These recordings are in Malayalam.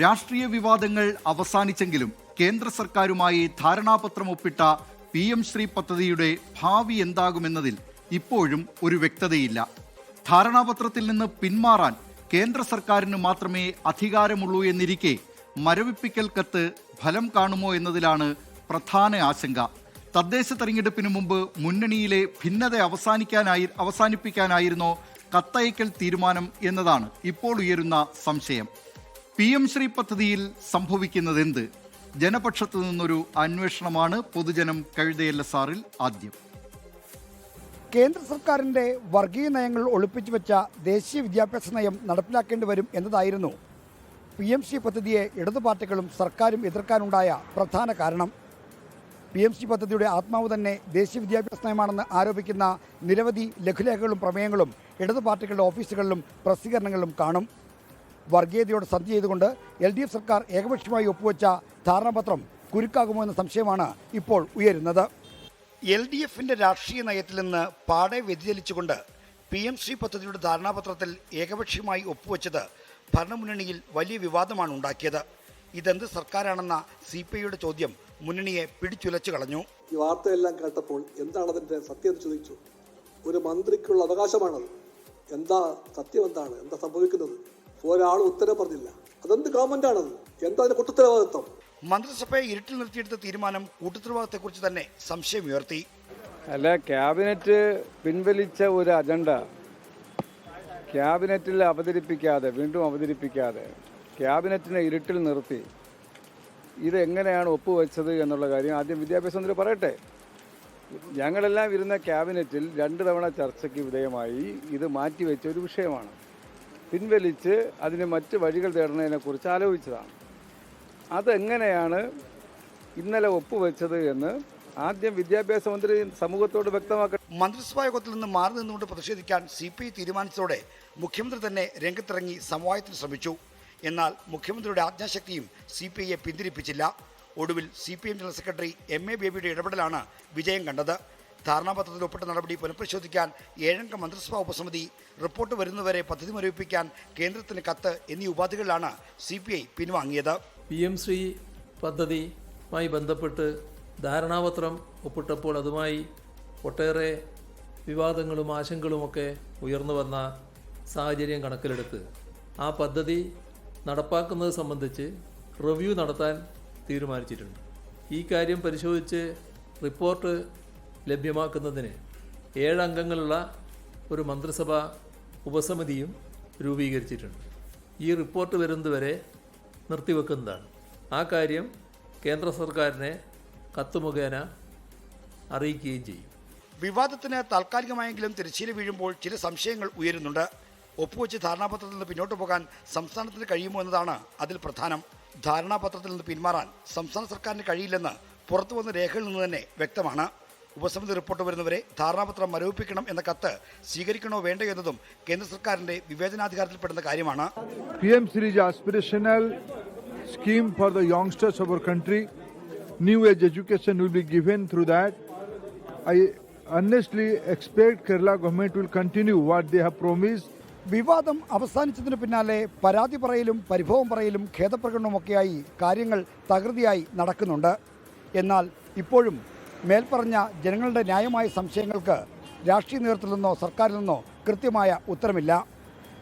രാഷ്ട്രീയ വിവാദങ്ങൾ അവസാനിച്ചെങ്കിലും കേന്ദ്ര സർക്കാരുമായി ധാരണാപത്രം ഒപ്പിട്ട പി എം ശ്രീ പദ്ധതിയുടെ ഭാവി എന്താകുമെന്നതിൽ ഇപ്പോഴും ഒരു വ്യക്തതയില്ല. ധാരണാപത്രത്തിൽ നിന്ന് പിന്മാറാൻ കേന്ദ്ര സർക്കാരിന് മാത്രമേ അധികാരമുള്ളൂ എന്നിരിക്കെ മരവിപ്പിക്കൽ കത്ത് ഫലം കാണുമോ എന്നതിലാണ് പ്രധാന ആശങ്ക. തദ്ദേശ തെരഞ്ഞെടുപ്പിന് മുമ്പ് മുന്നണിയിലെ ഭിന്നത അവസാനിക്കാനായി അവസാനിപ്പിക്കാനായിരുന്നോ കത്തയക്കൽ തീരുമാനം എന്നതാണ് ഇപ്പോൾ ഉയരുന്ന സംശയം. പി എം ശ്രീ പദ്ധതിയിൽ സംഭവിക്കുന്നത് എന്ത് ജനപക്ഷത്തു നിന്നൊരു അന്വേഷണമാണ് പൊതുജനം കഴുതയല്ല സാറിൽ ആദ്യം. കേന്ദ്ര സർക്കാരിന്റെ വർഗീയ നയങ്ങൾ ഒളിപ്പിച്ചു വെച്ച ദേശീയ വിദ്യാഭ്യാസ നയം നടപ്പിലാക്കേണ്ടി വരും എന്നതായിരുന്നു പി എം സി പദ്ധതിയെ ഇടതു പാർട്ടികളും സർക്കാരും എതിർക്കാനുണ്ടായ പ്രധാന കാരണം. പി എം സി പദ്ധതിയുടെ ആത്മാവ് തന്നെ ദേശീയ വിദ്യാഭ്യാസ നയമാണെന്ന് ആരോപിക്കുന്ന നിരവധി ലഘുലേഖകളും പ്രമേയങ്ങളും ഇടതു പാർട്ടികളുടെ ഓഫീസുകളിലും പ്രസിദ്ധീകരണങ്ങളിലും കാണും. വർഗീയതയോട് സന്ധി ചെയ്തുകൊണ്ട് എൽ ഡി എഫ് സർക്കാർ ഏകപക്ഷീയമായി ഒപ്പുവെച്ച ധാരണാപത്രം കുരുക്കാകുമോ എന്ന സംശയമാണ് ഇപ്പോൾ ഉയരുന്നത്. എൽ ഡി എഫിന്റെ രാഷ്ട്രീയ നയത്തിൽ നിന്ന് പാടെ വ്യതിചലിച്ചുകൊണ്ട് പി എം സി പദ്ധതിയുടെ ധാരണാപത്രത്തിൽ ഏകപക്ഷീയമായി ഒപ്പുവെച്ചത് ഭരണമുന്നണിയിൽ വലിയ വിവാദമാണ് ഉണ്ടാക്കിയത്. ഇതെന്ത് സർക്കാരാണെന്ന സി പി ഐയുടെ ചോദ്യം മുന്നണിയെ പിടിച്ചുലച്ചു കളഞ്ഞു. ഈ വാർത്തയെല്ലാം കേട്ടപ്പോൾ എന്താണ് അതിന്റെ സത്യം എന്ന് ചോദിച്ചു. ഒരു മന്ത്രിക്കുള്ള അവകാശമാണത്. എന്താ സത്യം എന്താണ് എന്താ സംഭവിക്കുന്നത്? ഒരാളും ഉത്തരം പറഞ്ഞില്ല. അതെന്ത് ഗവൺമെന്റാണത് എന്താ അതിന്റെ കുറ്റത്തരവാദിത്വം മന്ത്രിസഭയെ ഇരുട്ടിൽ നിർത്തിയെടുത്ത തീരുമാനം കൂട്ടുത്തരവാദിത്തത്തെക്കുറിച്ച് തന്നെ സംശയം ഉയർത്തി. അല്ല ക്യാബിനറ്റ് പിൻവലിച്ച ഒരു അജണ്ട ക്യാബിനറ്റിൽ അവതരിപ്പിക്കാതെ വീണ്ടും അവതരിപ്പിക്കാതെ ക്യാബിനറ്റിനെ ഇരുട്ടിൽ നിർത്തി. ഇതെങ്ങനെയാണ് ഒപ്പുവെച്ചത് എന്നുള്ള കാര്യം ആദ്യം വിദ്യാഭ്യാസ മന്ത്രി പറയട്ടെ. ഞങ്ങളെല്ലാം ഇരുന്ന ക്യാബിനറ്റിൽ രണ്ട് തവണ ചർച്ചയ്ക്ക് വിധേയമായി ഇത് മാറ്റിവെച്ച ഒരു വിഷയമാണ്. പിൻവലിച്ച് അതിന് മറ്റ് വഴികൾ തേടുന്നതിനെക്കുറിച്ച് ആലോചിച്ചതാണ്. അതെങ്ങനെയാണ് ഇന്നലെ ഒപ്പുവെച്ചത് എന്ന് ആദ്യം വിദ്യാഭ്യാസ മന്ത്രി സമൂഹത്തോട് വ്യക്തമാക്കണം മന്ത്രിസഭാ യോഗത്തിൽ നിന്ന് മാറി നിന്നുകൊണ്ട് പ്രതിഷേധിക്കാൻ സി പി ഐ തീരുമാനിച്ചതോടെ മുഖ്യമന്ത്രി തന്നെ രംഗത്തിറങ്ങി സമവായത്തിന് ശ്രമിച്ചു. എന്നാൽ മുഖ്യമന്ത്രിയുടെ ആജ്ഞാശക്തിയും സി പി ഐയെ പിന്തിരിപ്പിച്ചില്ല. ഒടുവിൽ C P M general secretary M A ബേബിയുടെ ഇടപെടലാണ് വിജയം കണ്ടത്. ധാരണാപത്രത്തിൽ ഒപ്പിട്ട നടപടി പുനഃപരിശോധിക്കാൻ ഏഴംഗ മന്ത്രിസഭാ ഉപസമിതി റിപ്പോർട്ട് വരുന്നവരെ പദ്ധതി മരവിപ്പിക്കാൻ കേന്ദ്രത്തിന് കത്ത് എന്നീ ഉപാധികളിലാണ് സി പി ഐ പിൻവാങ്ങിയത്. പി എം ശ്രീ പദ്ധതിയുമായി ബന്ധപ്പെട്ട് ധാരണാപത്രം ഒപ്പിട്ടപ്പോൾ അതുമായി ഒട്ടേറെ വിവാദങ്ങളും ആശങ്കകളുമൊക്കെ ഉയർന്നു വന്ന സാഹചര്യം കണക്കിലെടുത്ത് ആ പദ്ധതി നടപ്പാക്കുന്നത് സംബന്ധിച്ച് റിവ്യൂ നടത്താൻ തീരുമാനിച്ചിട്ടുണ്ട്. ഈ കാര്യം പരിശോധിച്ച് റിപ്പോർട്ട് ലഭ്യമാക്കുന്നതിന് ഏഴംഗങ്ങളുള്ള ഒരു മന്ത്രിസഭാ ഉപസമിതിയും രൂപീകരിച്ചിട്ടുണ്ട്. ഈ റിപ്പോർട്ട് വരുന്നതുവരെ നിർത്തിവെക്കുന്നതാണ്. ആ കാര്യം കേന്ദ്ര സർക്കാരിനെ കത്ത് മുഖേന അറിയിക്കുകയും ചെയ്യും. വിവാദത്തിന് താൽക്കാലികമായെങ്കിലും തിരശ്ശീല വീഴുമ്പോൾ ചില സംശയങ്ങൾ ഉയരുന്നുണ്ട്. ഒപ്പുവെച്ച് ധാരണാപത്രത്തിൽ നിന്ന് പിന്നോട്ട് പോകാൻ സംസ്ഥാനത്തിന് കഴിയുമോ എന്നതാണ് അതിൽ പ്രധാനം. ധാരണാപത്രത്തിൽ നിന്ന് പിന്മാറാൻ സംസ്ഥാന സർക്കാരിന് കഴിയില്ലെന്ന് പുറത്തുവന്ന രേഖകളിൽ നിന്ന് തന്നെ വ്യക്തമാണ്. ഉപസമിതി റിപ്പോർട്ട് വരുന്നവരെ ധാരണാപത്രം മരവിപ്പിക്കണം എന്ന കത്ത് സ്വീകരിക്കണോ വേണ്ടോ എന്നതും കേന്ദ്ര സർക്കാരിന്റെ വിവേചനാധികാരത്തിൽ പെടുന്ന കാര്യമാണ്. P M Shri's aspirational scheme for the youngsters of our country new age education will be given through that I honestly expect Kerala government will continue what the uh promise വിവാദം അവസാനിച്ചതിന് പിന്നാലെ പരാതി പറയലും പരിഭവം പറയലും ഖേദപ്രകടനവുമൊക്കെയായി കാര്യങ്ങൾ തകൃതിയായി നടക്കുന്നുണ്ട്. എന്നാൽ ഇപ്പോഴും മേൽപ്പറഞ്ഞ ജനങ്ങളുടെ ന്യായമായ സംശയങ്ങൾക്ക് രാഷ്ട്രീയ നേതൃത്വത്തിൽ നിന്നോ സർക്കാരിൽ നിന്നോ കൃത്യമായ ഉത്തരമില്ല.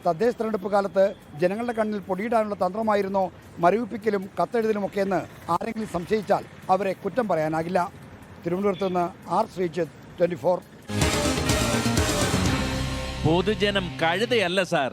തദ്ദേശ തെരഞ്ഞെടുപ്പ് കാലത്ത് ജനങ്ങളുടെ കണ്ണിൽ പൊടിയിടാനുള്ള തന്ത്രമായിരുന്നോ മരവിപ്പിക്കലും കത്തെഴുതലുമൊക്കെയെന്ന് ആരെങ്കിലും സംശയിച്ചാൽ അവരെ കുറ്റം പറയാനാകില്ല. തിരുവനന്തപുരത്ത് നിന്ന് ആർ ശ്രീജിത്ത് ട്വന്റി ഫോർ. പൊതുജനം കഴുതയല്ല സാർ.